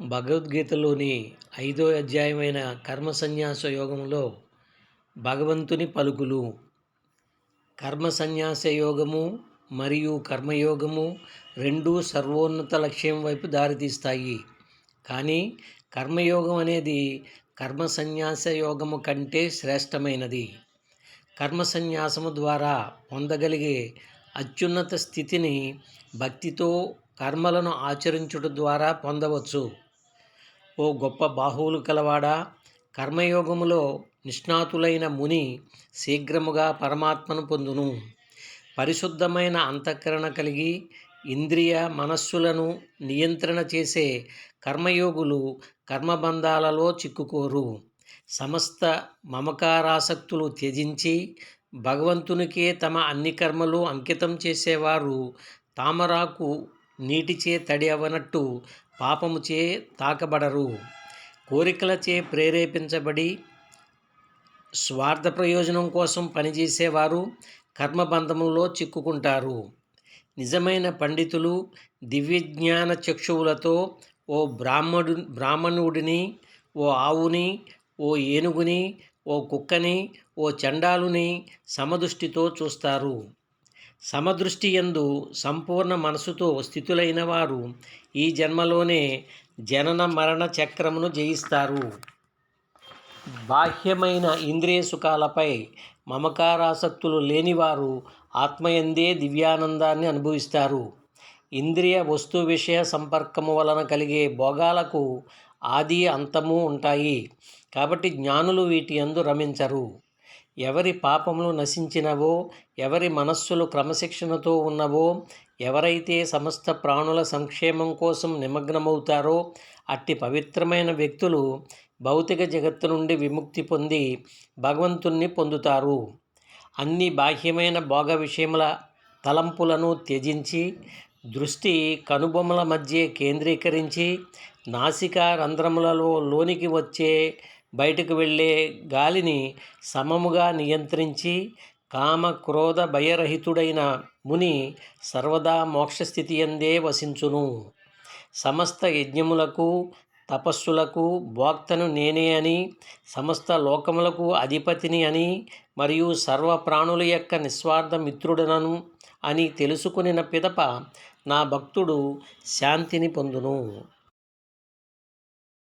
భగవద్గీతలోని ఐదో అధ్యాయమైన కర్మ సన్యాస యోగంలో భగవంతుని పలుకులు. కర్మ సన్యాస యోగము మరియు కర్మయోగము రెండూ సర్వోన్నత లక్ష్యం వైపు దారితీస్తాయి. కానీ కర్మయోగం అనేది కర్మ సన్యాస యోగము కంటే శ్రేష్టమైనది. కర్మ సన్యాసము ద్వారా పొందగలిగే అత్యున్నత స్థితిని భక్తితో కర్మలను ఆచరించుట ద్వారా పొందవచ్చు. ఓ గొప్ప బాహువులు కలవాడా? కర్మయోగములో నిష్ణాతులైన ముని శీఘ్రముగా పరమాత్మను పొందును. పరిశుద్ధమైన అంతఃకరణ కలిగి ఇంద్రియ మనస్సులను నియంత్రణ చేసే కర్మయోగులు కర్మబంధాలలో చిక్కుకోరు. సమస్త మమకారాసక్తులు త్యజించి భగవంతునికే తమ అన్ని కర్మలు అంకితం చేసేవారు తామరాకు నీటిచే తడి అవనట్టు పాపముచే తాకబడరు. కోరికలచే ప్రేరేపించబడి స్వార్థ ప్రయోజనం కోసం పనిచేసేవారు కర్మబంధములో చిక్కుకుంటారు. నిజమైన పండితులు దివ్యజ్ఞాన చక్షువులతో ఓ బ్రాహ్మడు బ్రాహ్మణుడిని ఓ ఆవుని ఓ ఏనుగుని ఓ కుక్కని ఓ చండాలుని సమదృష్టితో చూస్తారు. సమదృష్టి ఎందు సంపూర్ణ మనసుతో స్థితులైన వారు ఈ జన్మలోనే జనన మరణ చక్రమును జయిస్తారు. బాహ్యమైన ఇంద్రియ సుఖాలపై మమకారాసక్తులు లేనివారు ఆత్మయందే దివ్యానందాన్ని అనుభవిస్తారు. ఇంద్రియ వస్తు విషయ సంపర్కము వలన కలిగే భోగాలకు ఆది అంతము ఉంటాయి. కాబట్టి జ్ఞానులు వీటి అందు రమించరు. ఎవరి పాపములు నశించినవో ఎవరి మనస్సులు క్రమశిక్షణతో ఉన్నవో ఎవరైతే సమస్త ప్రాణుల సంక్షేమం కోసం నిమగ్నమవుతారో అట్టి పవిత్రమైన వ్యక్తులు భౌతిక జగత్తు నుండి విముక్తి పొంది భగవంతుణ్ణి పొందుతారు. అన్ని బాహ్యమైన భోగ విషయముల తలంపులను త్యజించి దృష్టి కనుబొమ్మల మధ్య కేంద్రీకరించి నాసికా రంధ్రములలో లోనికి వచ్చే బయటకు వెళ్ళే గాలిని సమముగా నియంత్రించి కామ క్రోధ భయరహితుడైన ముని సర్వదా మోక్షస్థితి ఎందే వసించును. సమస్త యజ్ఞములకు తపస్సులకు భోక్తను నేనే అని సమస్త లోకములకు అధిపతిని అని మరియు సర్వ ప్రాణుల యొక్క నిస్వార్థ మిత్రుడనను అని తెలుసుకునిన పిదప నా భక్తుడు శాంతిని పొందును.